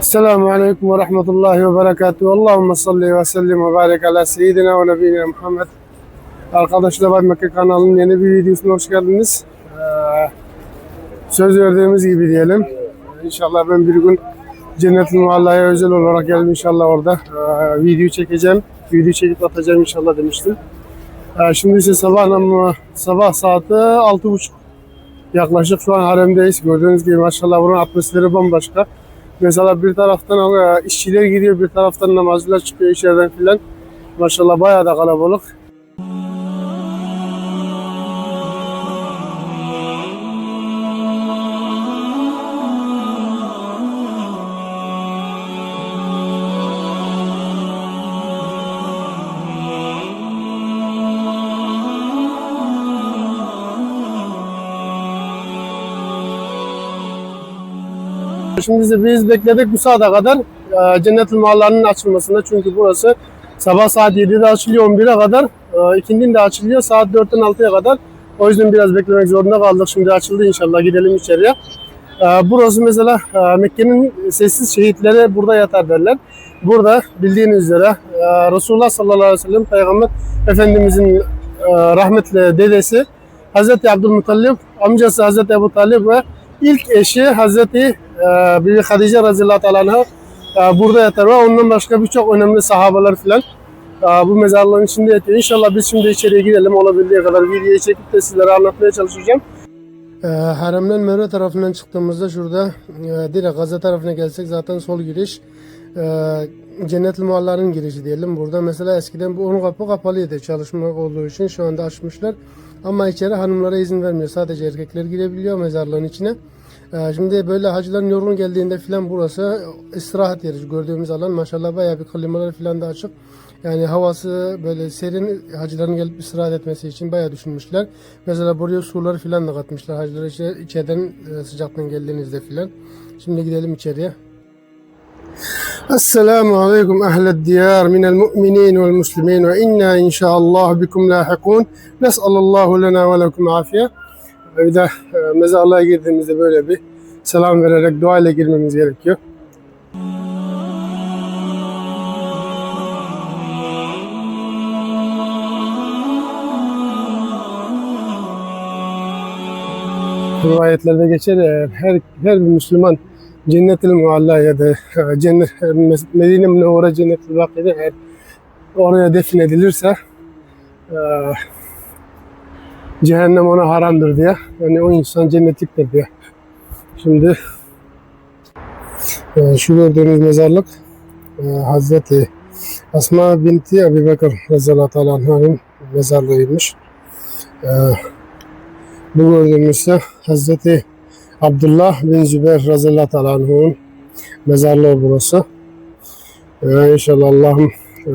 Aleyküm ve Rahmetullahi ve Berekatuhu. Allahümme salli ve sellim ve barik ala seyyidina ve nebiyina Muhammed. Arkadaşlar Bay Mekke kanalının yeni bir videosuna hoş geldiniz. Ee, söz verdiğimiz gibi diyelim. Ee, İnşallah ben bir gün Cennet-ül Mualla'ya özel olarak geldim inşallah orada. Ee, video çekeceğim. Video çekip atacağım inşallah demiştim. Ee, şimdi ise sabah, sabah saati altı buçuk. Yaklaşık şu an haremdeyiz. Gördüğünüz gibi maşallah buranın atmosferi bambaşka. Mesela bir taraftan işçiler gidiyor, bir taraftan namazcılar çıkıyor içeriden filan. Maşallah bayağı da kalabalık. Şimdi biz, bekledik bu saate kadar e, Cennet-ül Mualla'nın açılmasında. Çünkü burası sabah saat 7'de açılıyor 11'e kadar. E, ikindin de açılıyor saat 4'ten 6'ya kadar. O yüzden biraz beklemek zorunda kaldık. Şimdi açıldı inşallah gidelim içeriye. E, burası mesela Mekke'nin sessiz şehitleri burada yatar derler. Burada bildiğiniz üzere Resulullah sallallahu aleyhi ve sellem Peygamber Efendimizin rahmetli dedesi Hazreti Abdülmuttalip, amcası Hazreti Ebu Talib ve ilk eşi Hazreti e, Bibi Hadice radıyallahu anha burada yatar ve ondan başka birçok önemli sahabeler filan e, bu mezarlığın içinde yatıyor. İnşallah biz şimdi içeriye gidelim olabildiği kadar videoyu çekip de sizlere anlatmaya çalışacağım. E, Haremden Merve tarafından çıktığımızda şurada e, direkt Gaza tarafına gelsek zaten sol giriş. E, Cennet-ül Mualla'nın girişi diyelim. Burada mesela eskiden bu onun kapı kapalıydı çalışmak olduğu için şu anda açmışlar. Ama içeri hanımlara izin vermiyor. Sadece erkekler girebiliyor mezarlığın içine. Ee, Şimdi böyle hacıların yorgun geldiğinde filan burası istirahat yeri gördüğümüz alan maşallah bayağı bir klimalar filan da açık. Yani havası böyle serin hacıların gelip istirahat etmesi için bayağı düşünmüşler. Mesela buraya suları filan da katmışlar hacılar içe- içeriden e, sıcaktan geldiğinizde filan. Şimdi gidelim içeriye. السلام عليكم أهل الديار من المؤمنين والمسلمين وإنا إن شاء الله بكم لاحقون نسأل الله لنا ولكم عافية bir de e, mezarlığa girdiğimizde böyle bir selam vererek dua ile girmemiz gerekiyor. Rivayetlerde geçer her, her bir Müslüman cennet-ül mualla ya da e, cennet, Medine Münevvere cennet-ül Baki'de eğer oraya defnedilirse e, cehennem ona haramdır diye. Yani o insan cennetliktir diye. Şimdi e, şu gördüğünüz mezarlık e, Hazreti Asma binti Ebu Bekir Rezallahu Teala Anh'ın mezarlığıymış. E, bu gördüğümüz ise Hazreti Abdullah bin Zübeyir Rezallahu Teala Anh'ın mezarlığı burası. E, inşallah Allah'ım e,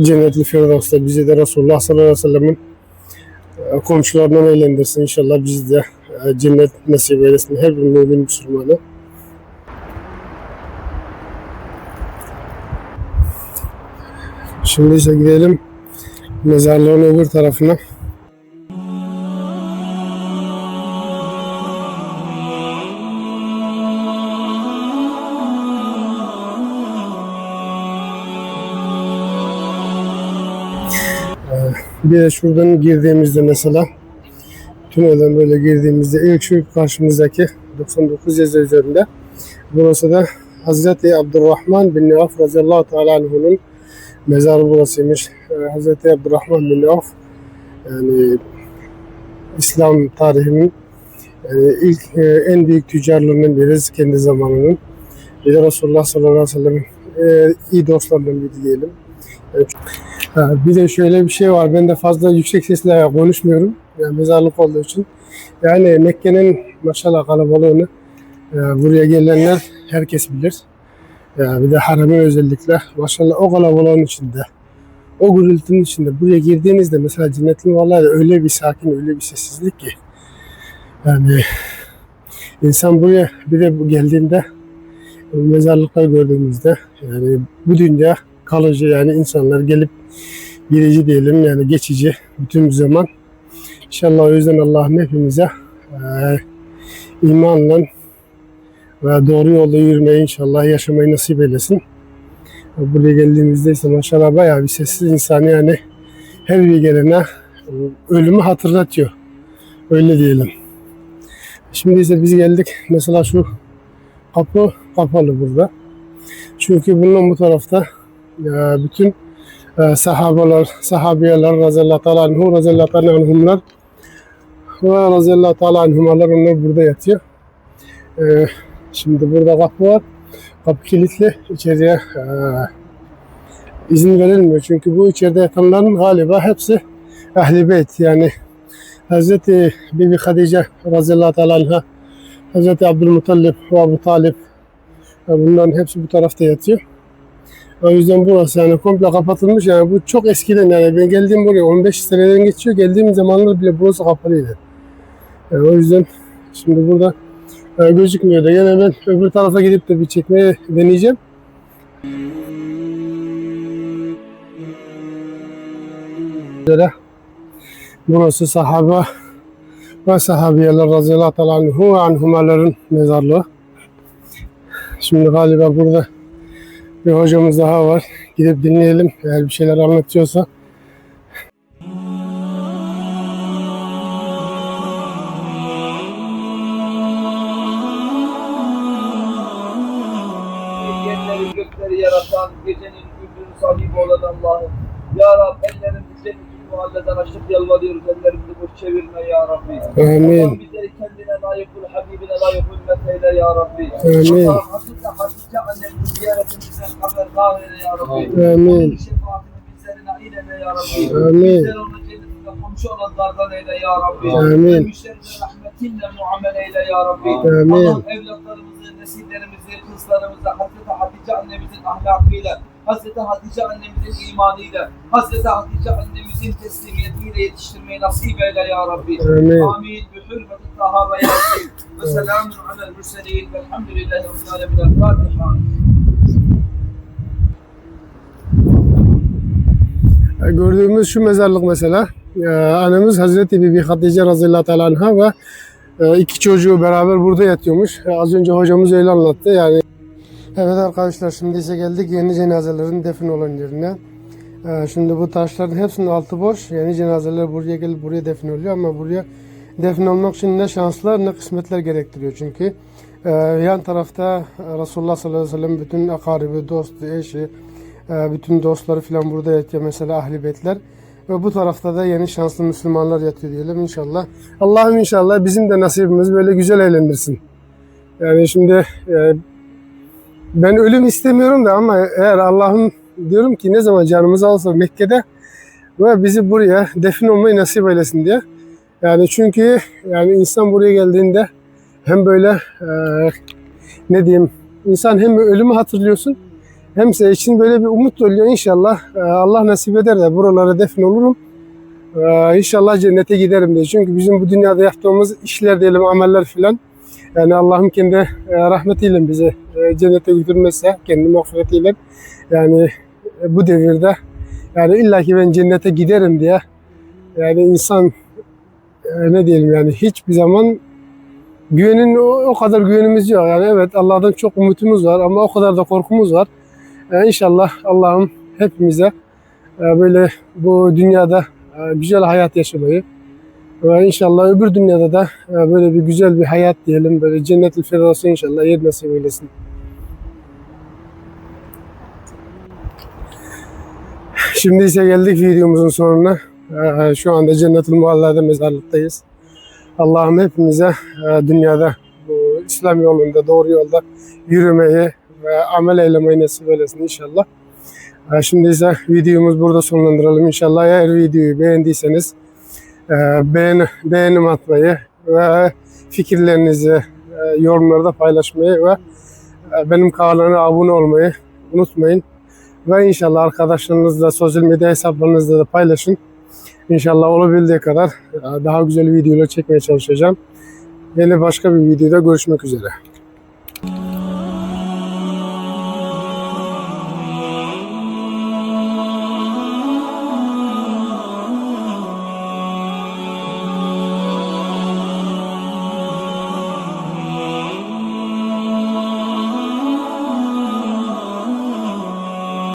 cennetli Firdevs'te bizi de Resulullah sallallahu aleyhi ve sellem'in komşularından eğlendirsin. İnşallah biz de e, cennet nasip eylesin. Her bir mümin Müslümanı. Şimdi ise gidelim mezarlığın öbür tarafına. Bir de şuradan girdiğimizde mesela tünelden böyle girdiğimizde ilk şu karşımızdaki 99 yazı üzerinde burası da Hazreti Abdurrahman bin Avf radıyallahu teala anhu'nun mezarı burasıymış. Ee, Hazreti Abdurrahman bin Avf yani İslam tarihinin yani ilk e, en büyük tüccarlarından biri kendi zamanının. Bir de Resulullah sallallahu aleyhi ve sellem'in e, iyi dostlarından biri diyelim. Yani Ha, bir de şöyle bir şey var. Ben de fazla yüksek sesle konuşmuyorum. Yani mezarlık olduğu için. Yani Mekke'nin maşallah kalabalığını e, buraya gelenler herkes bilir. Ya bir de haremin özellikle maşallah o kalabalığın içinde, o gürültünün içinde buraya girdiğinizde mesela cennetin vallahi öyle bir sakin, öyle bir sessizlik ki. Yani insan buraya bir de geldiğinde mezarlıklar gördüğümüzde yani bu dünya kalıcı yani insanlar gelip girici diyelim yani geçici bütün zaman. İnşallah o yüzden Allah'ım hepimize e, imanla ve doğru yolda yürümeyi inşallah yaşamayı nasip eylesin. Buraya geldiğimizde ise maşallah bayağı bir sessiz insan yani her bir gelene ölümü hatırlatıyor. Öyle diyelim. Şimdi ise biz geldik. Mesela şu kapı kapalı burada. Çünkü bunun bu tarafta e, bütün e, sahabeler, sahabiyeler razıyallahu teala anhu, razıyallahu teala anhumlar ve razıyallahu teala anhumalar onlar burada yatıyor. E, şimdi burada kapı var. Kapı kilitli. İçeriye e, izin verilmiyor. Çünkü bu içeride yatanların galiba hepsi Ehl-i Beyt yani Hazreti Bibi Hadice radıyallahu teala anha, Hazreti Abdülmuttalip ve Abu Talip e, bunların hepsi bu tarafta yatıyor. O yüzden burası yani komple kapatılmış yani bu çok eskiden yani ben geldiğim buraya 15 seneden geçiyor geldiğim zamanlar bile burası kapalıydı. Yani o yüzden şimdi burada e, gözükmüyor da yine ben öbür tarafa gidip de bir çekmeye deneyeceğim. Burası sahaba ve sahabiyeler razıyallahu anhu ve anhumaların mezarlığı. Şimdi galiba burada bir hocamız daha var. Gidip dinleyelim eğer bir şeyler anlatıyorsa. Yerleri gökleri yaratan, gecenin gündüzün sahibi olan Allah'ım. Ya Rab ellerimizi senin muhalleden açıp yalvarıyoruz. Ellerimizi boş çevirme Ya Rabbi. Amin. Allah'ım bizleri kendine layık kul, Habibine layık ümmet eyle Ya Rabbi. Amin. Allah'ım Hazreti Hatice annemizin ziyaretimizden haberdar eyle Ya Rabbi. Amin. Şefaatini bizlere nail eyle Ya Rabbi. Amin. Bizleri onun cennetinde komşu olanlardan eyle Ya Rabbi. Amin. Ölmüşlerimize rahmetinle muamele eyle Ya Rabbi. Amin. Allah'ım evlatlarımızı, nesillerimizi, kızlarımızı Hazreti Hatice annemizin ahlakıyla, Hazreti Hatice annemizin imanıyla, Hazreti Hatice annemizin teslimiyetiyle yetiştirmeyi nasip eyle ya Rabbi. Amin. Amin. Bi hürmeti Taha ve Yasin. Ve selamun alel mürselin. Velhamdülillahi Rabbil alemin. Fatiha. Gördüğümüz şu mezarlık mesela. e, Anamız Hazreti Bibi Hatice radıyallahu teala anha ve e, iki çocuğu beraber burada yatıyormuş. E, Az önce hocamız öyle anlattı yani. Evet arkadaşlar şimdi ise geldik yeni cenazelerin defin olan yerine. E, Şimdi bu taşların hepsinin altı boş. Yeni cenazeler buraya gelip buraya defin oluyor ama buraya defin olmak için ne şanslar ne kısmetler gerektiriyor. Çünkü e, yan tarafta e, Resulullah sallallahu aleyhi ve sellem bütün akaribi, dostu, eşi, e, bütün dostları falan burada yatıyor mesela ahli beytler. Ve bu tarafta da yeni şanslı Müslümanlar yatıyor diyelim inşallah. Allah'ım inşallah bizim de nasibimiz böyle güzel eğlendirsin. Yani şimdi e, ben ölüm istemiyorum da ama eğer Allah'ım diyorum ki ne zaman canımız alsa Mekke'de ve bizi buraya defin olmayı nasip eylesin diye. Yani çünkü yani insan buraya geldiğinde hem böyle e, ne diyeyim insan hem ölümü hatırlıyorsun hem için böyle bir umut oluyor inşallah. e, Allah nasip eder de buralara defin olurum. E, İnşallah cennete giderim diye. Çünkü bizim bu dünyada yaptığımız işler diyelim, ameller filan yani Allah'ım kendi e, rahmetiyle bizi e, cennete götürmezse, kendi mağfiretiyle yani e, bu devirde yani illaki ben cennete giderim diye yani insan ne diyelim yani hiçbir zaman güvenin o kadar güvenimiz yok. Yani evet Allah'tan çok umutumuz var ama o kadar da korkumuz var. E, inşallah Allah'ım hepimize e, böyle bu dünyada e, güzel hayat yaşamayı ve inşallah öbür dünyada da e, böyle bir güzel bir hayat diyelim. Böyle cennet-i firdevsi inşallah yer nasip eylesin. Şimdi ise geldik videomuzun sonuna. Şu anda Cennet-ül Mualla'da mezarlıktayız. Allah'ım hepimize dünyada bu İslam yolunda, doğru yolda yürümeyi ve amel eylemeyi nasip eylesin inşallah. E, Şimdi ise videomuz burada sonlandıralım inşallah. Eğer videoyu beğendiyseniz e, beğen, beğenim atmayı ve fikirlerinizi e, yorumlarda paylaşmayı ve e, benim kanalıma abone olmayı unutmayın. Ve inşallah arkadaşlarınızla sosyal medya hesaplarınızda da paylaşın. İnşallah olabildiği kadar daha güzel videolar çekmeye çalışacağım. Yine başka bir videoda görüşmek üzere.